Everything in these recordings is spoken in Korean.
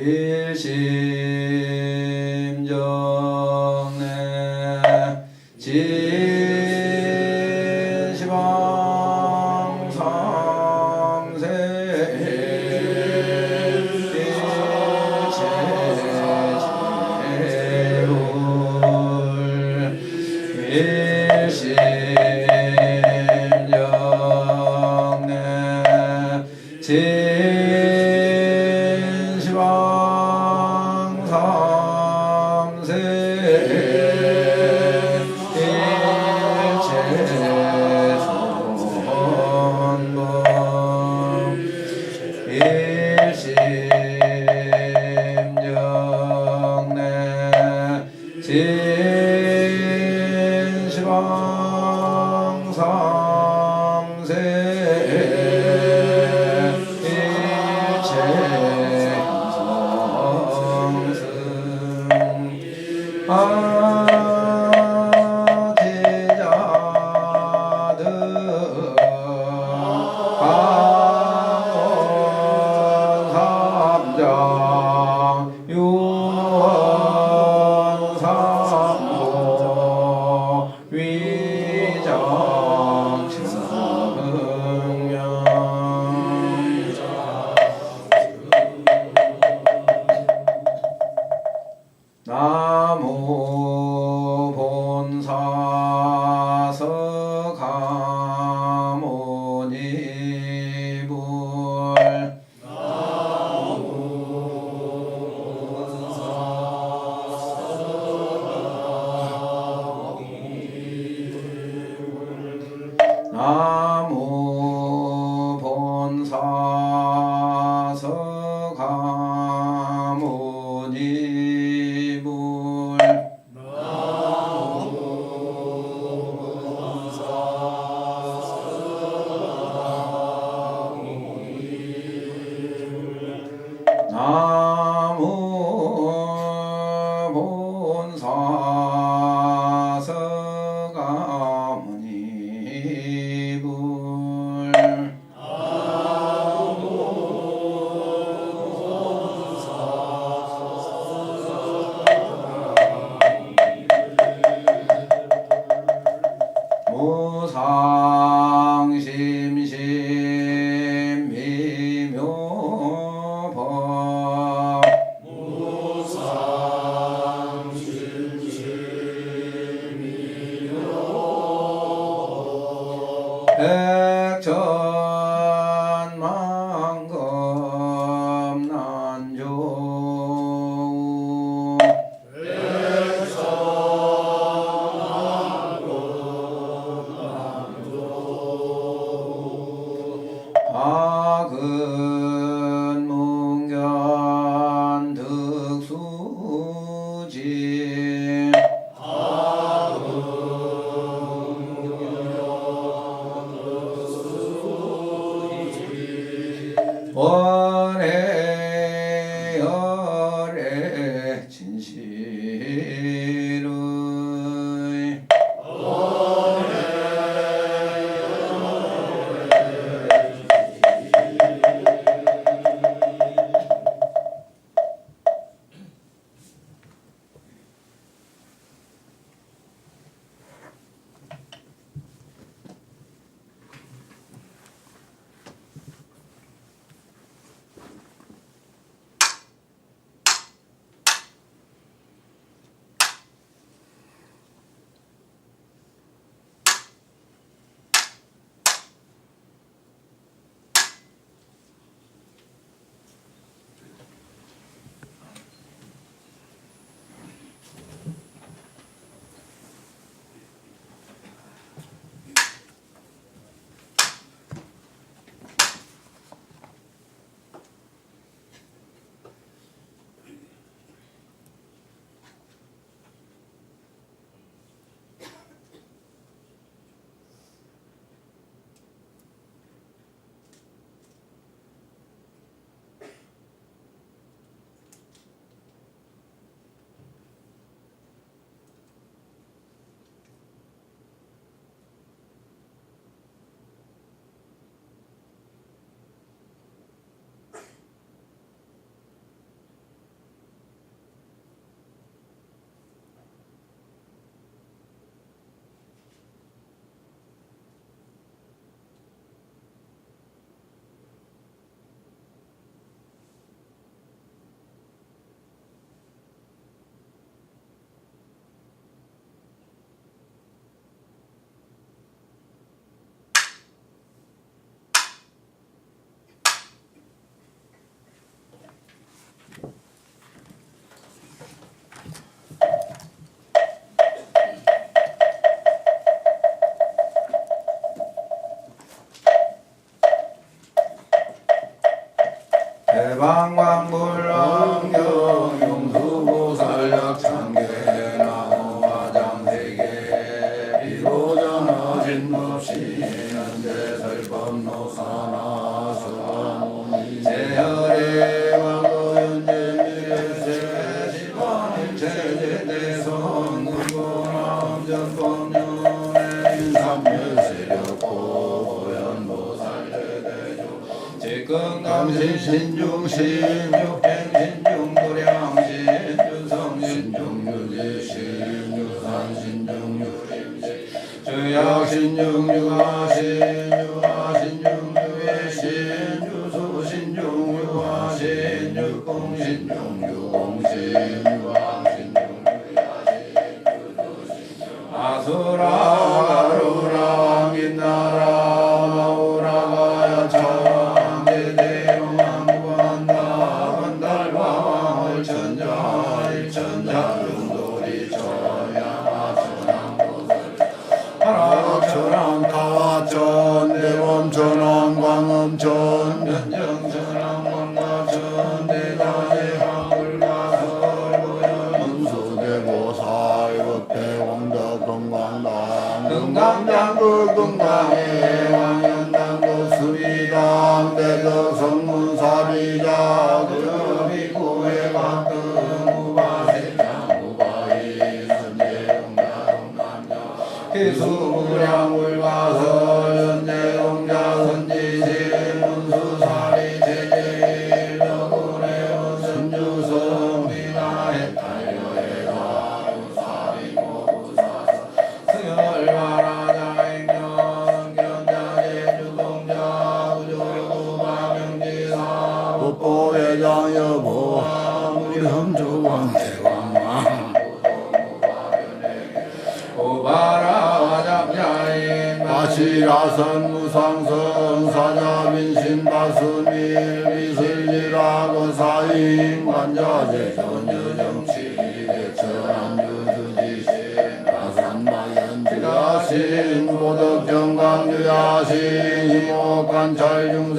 일심 Talk. 대방광불 안경 용수보살약 참계 나호화장세계 비로전하 진무시는 대설법노사나 수라모니. 제열의 왕건제미래세 시반일체제 대선 누구남전법륜의 인삼멸세력고 更当心，心中心，有偏心，重不良心；有诚信，重有自信，有爱心，重有爱心。只要心中有爱心。 종 법보에 장여 보아 우리 함조왕 대왕. 오바라와 잡자인 마치라선 무상선 사자민신 다스밀 미슬리라고 사인 관자재 전유정치 대천안유주지신 가산마연지가신 보덕정강유야신 희목관찰중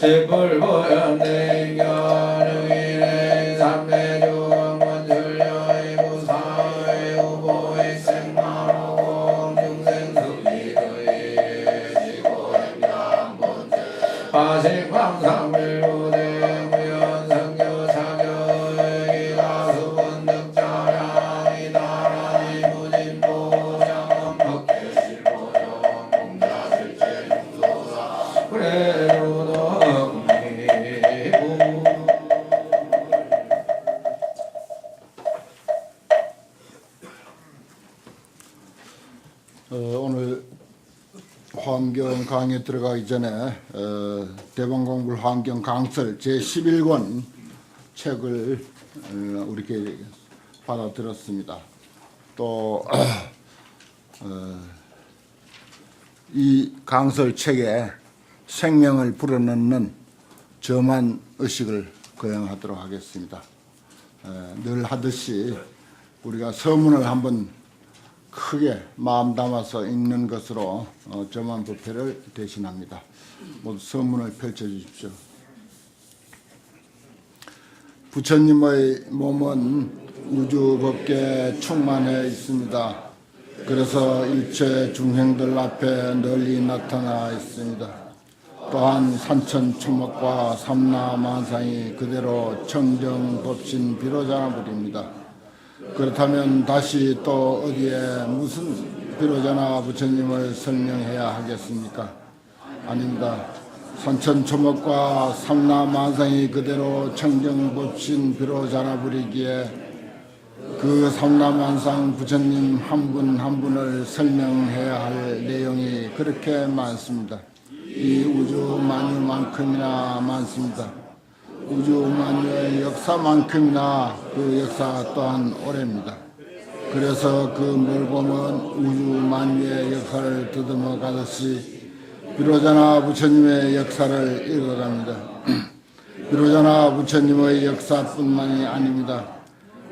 제불보연대경 들어가기 전에 어, 대방공불 환경 강설 제 11권 책을 어, 우리께 받아들었습니다. 또 어, 이 강설 책에 생명을 불어넣는 저만 의식을 거행하도록 하겠습니다. 에, 늘 하듯이 우리가 서문을 한번 크게 마음 담아서 읽는 것으로 어, 저만 부패를 대신합니다. 모두 서문을 펼쳐 주십시오. 부처님의 몸은 우주 법계 충만해 있습니다. 그래서 일체 중생들 앞에 널리 나타나 있습니다. 또한 산천 초목과 삼라만상이 그대로 청정 법신 비로자나불입니다. 그렇다면 다시 또 어디에 무슨 비로자나 부처님을 설명해야 하겠습니까? 아닙니다. 산천 초목과 삼라 만상이 그대로 청정법신 비로자나불이기에 그 삼라 만상 부처님 한분한 분을 설명해야 할 내용이 그렇게 많습니다. 이 우주 만유만큼이나 많습니다. 우주 만유의 역사만큼이나 그 역사 또한 오래입니다. 그래서 그 멀봄은 우주 만유의 역사를 더듬어 가듯이 비로자나 부처님의 역사를 읽어갑니다. 비로자나 부처님의 역사뿐만이 아닙니다.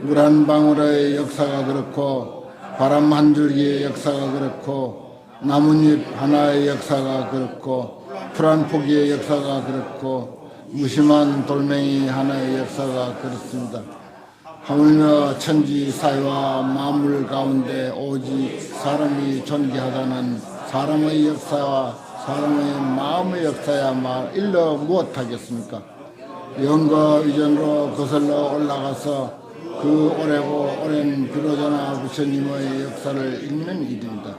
물 한 방울의 역사가 그렇고 바람 한 줄기의 역사가 그렇고 나뭇잎 하나의 역사가 그렇고 풀 한 포기의 역사가 그렇고 무심한 돌멩이 하나의 역사가 그렇습니다. 하물며 천지 사회와 만물 가운데 오직 사람이 존귀하다는 사람의 역사와 사람의 마음의 역사야 말 일러 무엇하겠습니까? 영거 이전으로 거슬러 올라가서 그 오래고 오랜 비로자나 부처님의 역사를 읽는 일입니다.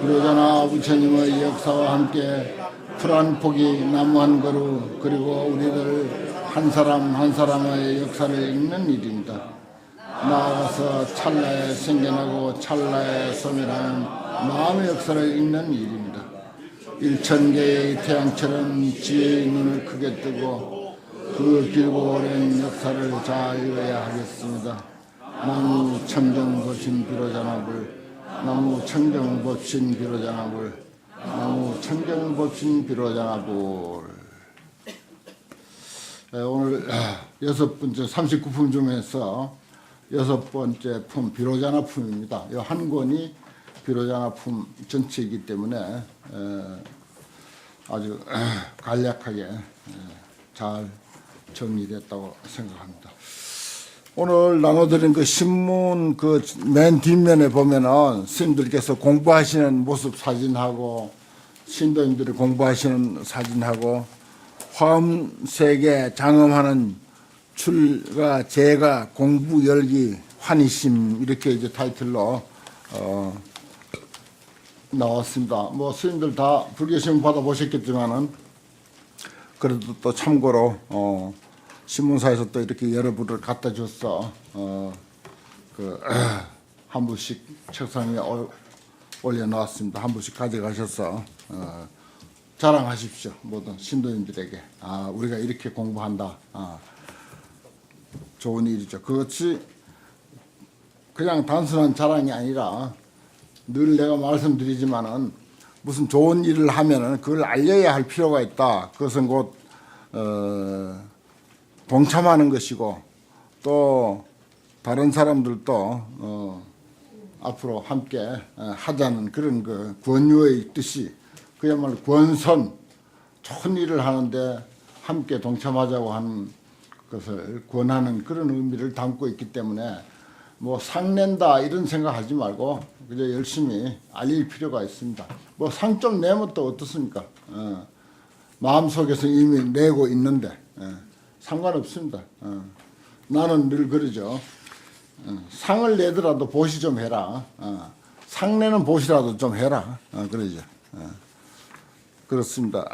비로자나 부처님의 역사와 함께 풀한 포기 나무 한 그루 그리고 우리들 한 사람 한 사람의 역사를 읽는 일입니다. 나아가서 찰나에 생겨나고 찰나에 소멸하는 마음의 역사를 읽는 일입니다. 일천개의 태양처럼 지혜의 눈을 크게 뜨고 그 길고 오랜 역사를 잘 읽어야 하겠습니다. 나무 청정법신 비로자나불 나무 청정법신 비로자나불 나무 청정법신 비로자나불 네, 오늘 아, 여섯 번째 39품 중에서 여섯 번째 품 비로자나 품입니다. 이 한 권이 비로자나 품 전체이기 때문에 에, 아주 에, 간략하게 에, 잘 정리됐다고 생각합니다. 오늘 나눠드린 그 신문 그 맨 뒷면에 보면은 스님들께서 공부하시는 모습 사진하고 신도님들이 공부하시는 사진하고 화음 세계 장엄하는 출가 제가 공부 열기 환희심 이렇게 이제 타이틀로 어 나왔습니다. 뭐 스님들 다 불교 신문 받아 보셨겠지만은 그래도 또 참고로 어 신문사에서 또 이렇게 여러 부를 갖다 줬어 어 그 한 부씩 책상 위에 올- 올려놓았습니다. 한 부씩 가져가셔서 어, 자랑하십시오. 모든 신도님들에게 아 우리가 이렇게 공부한다. 아, 좋은 일이죠. 그것이 그냥 단순한 자랑이 아니라 늘 내가 말씀드리지만은 무슨 좋은 일을 하면은 그걸 알려야 할 필요가 있다. 그것은 곧 어, 동참하는 것이고 또 다른 사람들도 어, 앞으로 함께 어, 하자는 그런 그 권유의 뜻이 그야말로 권선 좋은 일을 하는데 함께 동참하자고 하는 것을 권하는 그런 의미를 담고 있기 때문에 뭐 상낸다 이런 생각하지 말고 그저 열심히 알릴 필요가 있습니다. 뭐 상 좀 내면 또 어떻습니까? 어, 마음 속에서 이미 내고 있는데 예, 상관없습니다. 어, 나는 늘 그러죠. 어, 상을 내더라도 보시 좀 해라. 어, 상 내는 보시라도 좀 해라. 어, 그러죠. 어, 그렇습니다.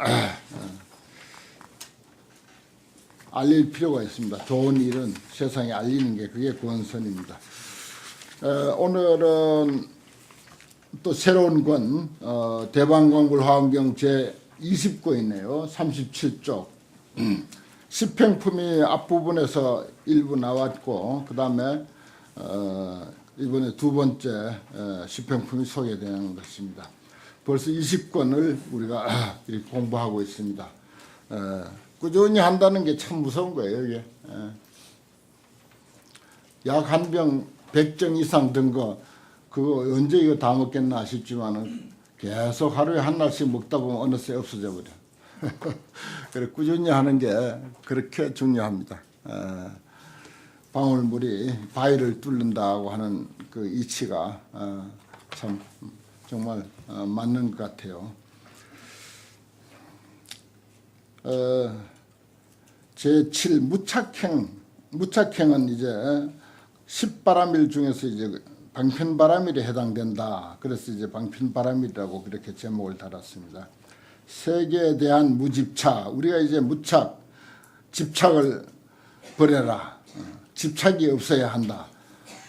알릴 필요가 있습니다. 좋은 일은 세상에 알리는 게 그게 구원선입니다. 어, 오늘은 또 새로운 권 어, 대방광불 화엄경 제 20권이네요. 37쪽. 시평품이 앞부분에서 일부 나왔고 그 다음에 어, 이번에 두 번째 어, 시평품이 소개되는 것입니다. 벌써 20권을 우리가 공부하고 있습니다. 어, 꾸준히 한다는 게 참 무서운 거예요. 이게. 약 한 병 100정 이상 든 거 그거 언제 이거 다 먹겠나 싶지만은 계속 하루에 한 날씩 먹다 보면 어느새 없어져 버려. 그래 꾸준히 하는 게 그렇게 중요합니다. 어, 방울물이 바위를 뚫는다고 하는 그 이치가 어, 참 정말 어, 맞는 것 같아요. 어, 제7 무착행 무착행은 이제 십바람일 중에서 이제 방편바람일에 해당된다. 그래서 이제 방편바람일이라고 그렇게 제목을 달았습니다. 세계에 대한 무집착 우리가 이제 무착 집착을 버려라. 어, 집착이 없어야 한다.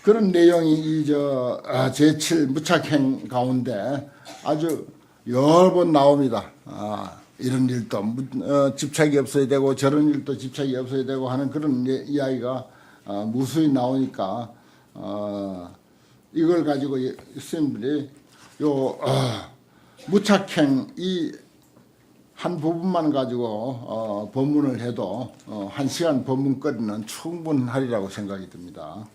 그런 내용이 이저 제7 무착행 가운데 아주 여러 번 나옵니다. 아, 이런 일도 무- 어, 집착이 없어야 되고 저런 일도 집착이 없어야 되고 하는 그런 예- 이야기가 어, 무수히 나오니까 어, 이걸 가지고 예- 스님들이 요 어, 무착행 이 한 부분만 가지고 어, 법문을 해도 어, 한 시간 법문거리는 충분하리라고 생각이 듭니다.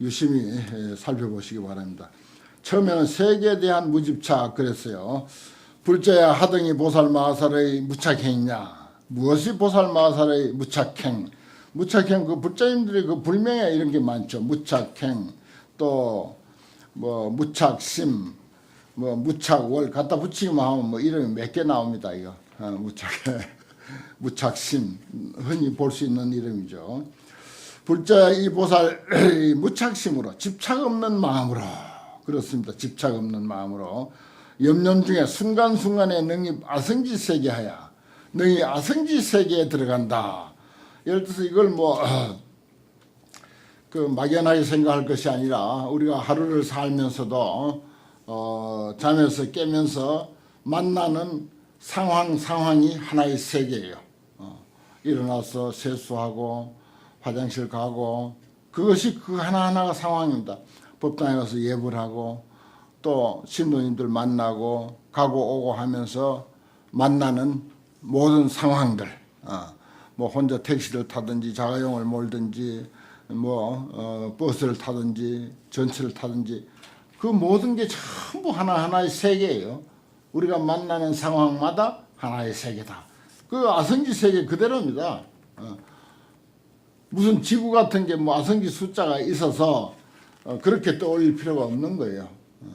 유심히 예, 살펴보시기 바랍니다. 처음에는 세계에 대한 무집착 그랬어요. 불자야 하등이 보살 마살의 무착행이냐? 무엇이 보살 마살의 무착행? 무착행 그 불자님들이 그 불명예 이런 게 많죠. 무착행 또 뭐 무착심 뭐 무착 월 갖다 붙이기만 하면 뭐 이름이 몇 개 나옵니다. 이거 어, 무착 무착심 흔히 볼 수 있는 이름이죠. 불자 이 보살 이 무착심으로 집착 없는 마음으로 그렇습니다. 집착 없는 마음으로 염년 중에 순간순간에 능히 아성지 세계하여 능히 아성지 세계에 들어간다. 예를 들어서 이걸 뭐 그 막연하게 생각할 것이 아니라 우리가 하루를 살면서도 어, 잠에서 깨면서 만나는 상황 상황이 하나의 세계예요. 어, 일어나서 세수하고 화장실 가고 그것이 그 하나하나가 상황입니다. 법당에 가서 예불 하고 또 신도님들 만나고 가고 오고 하면서 만나는 모든 상황들 어, 뭐 혼자 택시를 타든지 자가용을 몰든지 뭐 어, 버스를 타든지 전철을 타든지 그 모든 게 전부 하나하나의 세계예요. 우리가 만나는 상황마다 하나의 세계다. 그 아성지 세계 그대로입니다. 어. 무슨 지구 같은 게 뭐 아성지 숫자가 있어서 어, 그렇게 떠올릴 필요가 없는 거예요. 어.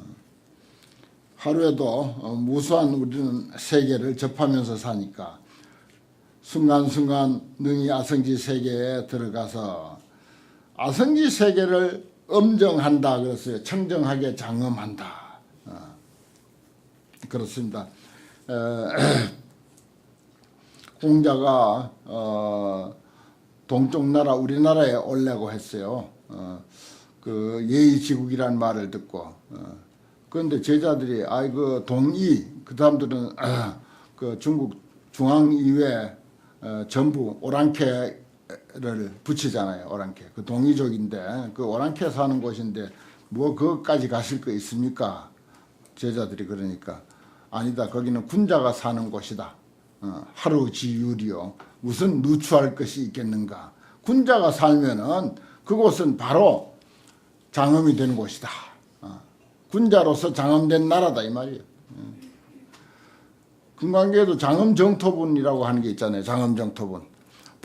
하루에도 어, 무수한 우리는 세계를 접하면서 사니까 순간순간 능히 아성지 세계에 들어가서 아성지 세계를 엄정한다 그랬어요. 청정하게 장엄한다. 어, 그렇습니다. 에, 공자가 어, 동쪽 나라 우리나라에 올려고 했어요. 어, 그 예의지국이라는 말을 듣고 어, 그런데 제자들이 아이 그 동이 그 사람들은 아, 그 중국 중앙 이외 어, 전부 오랑캐 를 붙이잖아요. 오랑캐 그 동이족인데 그 오랑캐 사는 곳인데 뭐 그것까지 가실 거 있습니까? 제자들이 그러니까 아니다. 거기는 군자가 사는 곳이다. 어, 하루 지유리요. 무슨 누추할 것이 있겠는가? 군자가 살면은 그곳은 바로 장엄이 되는 곳이다. 어, 군자로서 장엄된 나라다 이 말이에요. 어. 금강계에도 장엄 정토분이라고 하는 게 있잖아요. 장엄 정토분.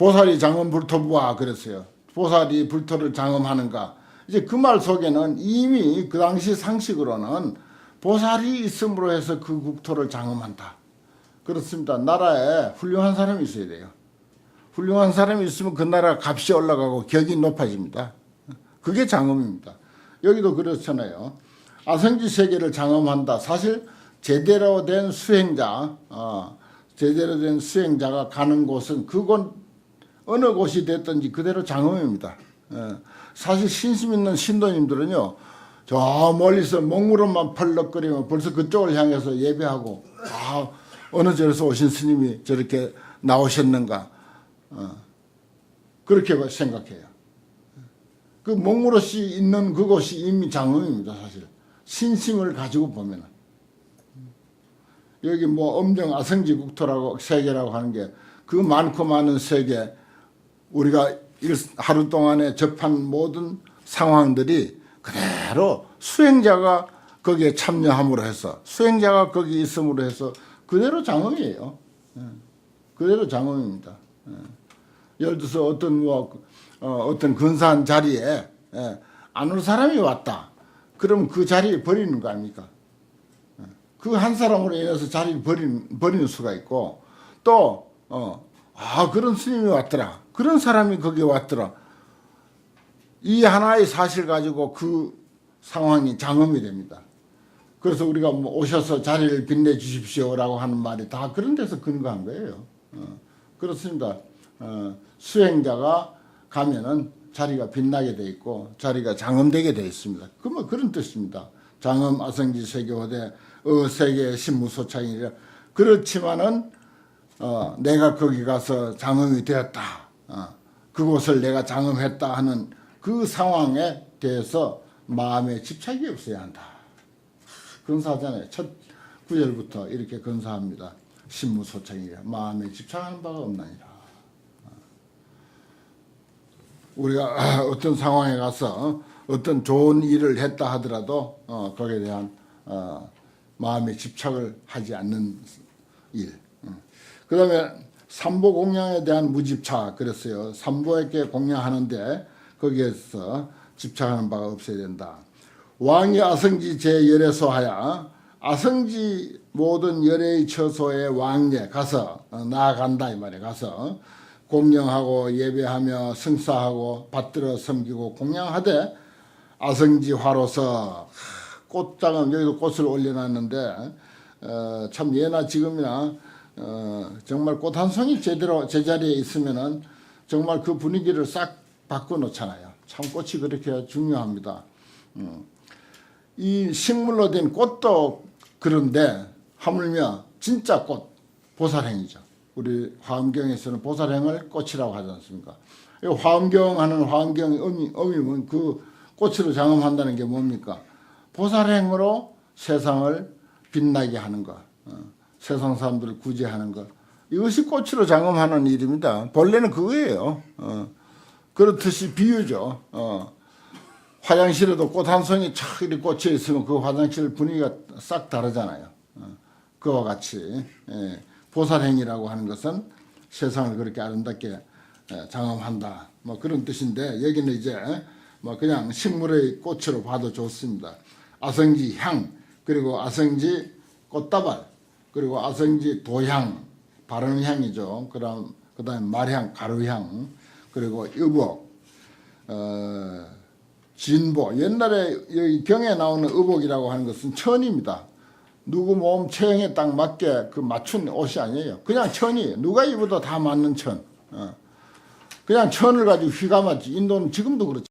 보살이 장엄 불토부와 그랬어요. 보살이 불토를 장엄하는가? 이제 그 말 속에는 이미 그 당시 상식으로는 보살이 있음으로 해서 그 국토를 장엄한다. 그렇습니다. 나라에 훌륭한 사람이 있어야 돼요. 훌륭한 사람이 있으면 그 나라 값이 올라가고 격이 높아집니다. 그게 장엄입니다. 여기도 그렇잖아요. 아성지 세계를 장엄한다. 사실 제대로 된 수행자, 어, 제대로 된 수행자가 가는 곳은 그곳 어느 곳이 됐든지 그대로 장엄입니다. 어, 사실 신심 있는 신도님들은요, 저 멀리서 먹물음만 펄럭거리면 벌써 그쪽을 향해서 예배하고 아 어느 절에서 오신 스님이 저렇게 나오셨는가 어, 그렇게 생각해요. 그 먹물옷이 있는 그곳이 이미 장엄입니다 사실 신심을 가지고 보면은 여기 뭐 엄정 아성지 국토라고 세계라고 하는 게 그 많고 많은 세계 우리가 일, 하루 동안에 접한 모든 상황들이 그대로 수행자가 거기에 참여함으로 해서 수행자가 거기 있음으로 해서 그대로 장엄이에요. 예. 그대로 장엄입니다. 예. 예를 들어서 어떤 뭐 어, 어떤 근사한 자리에 예, 안올 사람이 왔다. 그럼 그 자리에 버리는 거 아닙니까? 그 한 사람으로 인해서 자리를 버리는, 버리는 수가 있고 또 어, 아 그런 스님이 왔더라. 그런 사람이 거기에 왔더라. 이 하나의 사실 가지고 그 상황이 장엄이 됩니다. 그래서 우리가 뭐 오셔서 자리를 빛내 주십시오라고 하는 말이 다 그런 데서 근거한 거예요. 어, 그렇습니다. 어, 수행자가 가면은 자리가 빛나게 돼 있고 자리가 장엄되게 돼 있습니다. 그뭐 그런 뜻입니다. 장엄 아성지 세계호대 어 세계 신무소창이라 그렇지만은 어, 내가 거기 가서 장엄이 되었다. 어, 그곳을 내가 장엄했다 하는 그 상황에 대해서 마음에 집착이 없어야 한다. 근사하잖아요. 첫 구절부터 이렇게 근사합니다. 신무소창이라 마음에 집착하는 바가 없나니라. 우리가 어떤 상황에 가서 어떤 좋은 일을 했다 하더라도 어, 거기에 대한 어, 마음의 집착을 하지 않는 일. 그 다음에 삼보 공양에 대한 무집착 그랬어요. 삼보에게 공양하는데 거기에서 집착하는 바가 없어야 된다. 왕이 아성지 제열애소 하야 아성지 모든 열애의 처소에 왕래 가서 어, 나아간다 이 말이에요. 가서 공양하고 예배하며 승사하고 받들어 섬기고 공양하되 아성지 화로서 꽃장은 여기도 꽃을 올려놨는데 어, 참 예나 지금이나 어, 정말 꽃 한 송이 제대로 제자리에 있으면은 정말 그 분위기를 싹 바꿔 놓잖아요. 참 꽃이 그렇게 중요합니다. 음. 이 식물로 된 꽃도 그런데 하물며 진짜 꽃 보살행이죠. 우리 화엄경에서는 보살행을 꽃이라고 하지 않습니까? 이 화엄경 하는 화엄경의 의미, 의미는 그 꽃으로 장엄한다는 게 뭡니까? 보살행으로 세상을 빛나게 하는 것, 어, 세상 사람들을 구제하는 것. 이것이 꽃으로 장엄하는 일입니다. 본래는 그거예요. 어, 그렇듯이 비유죠. 어, 화장실에도 꽃 한 송이 촥 이렇게 꽂혀 있으면 그 화장실 분위기가 싹 다르잖아요. 어, 그와 같이 예, 보살행이라고 하는 것은 세상을 그렇게 아름답게 예, 장엄한다. 뭐 그런 뜻인데 여기는 이제 뭐 그냥 식물의 꽃으로 봐도 좋습니다. 아성지 향 그리고 아성지 꽃다발 그리고 아성지 도향 바르는 향이죠. 그다음 그다음 말향 가루향 그리고 의복 어, 진보 옛날에 여기 경에 나오는 의복이라고 하는 것은 천입니다. 누구 몸 체형에 딱 맞게 그 맞춘 옷이 아니에요. 그냥 천이 누가 입어도 다 맞는 천. 어. 그냥 천을 가지고 휘감았지. 인도는 지금도 그렇지.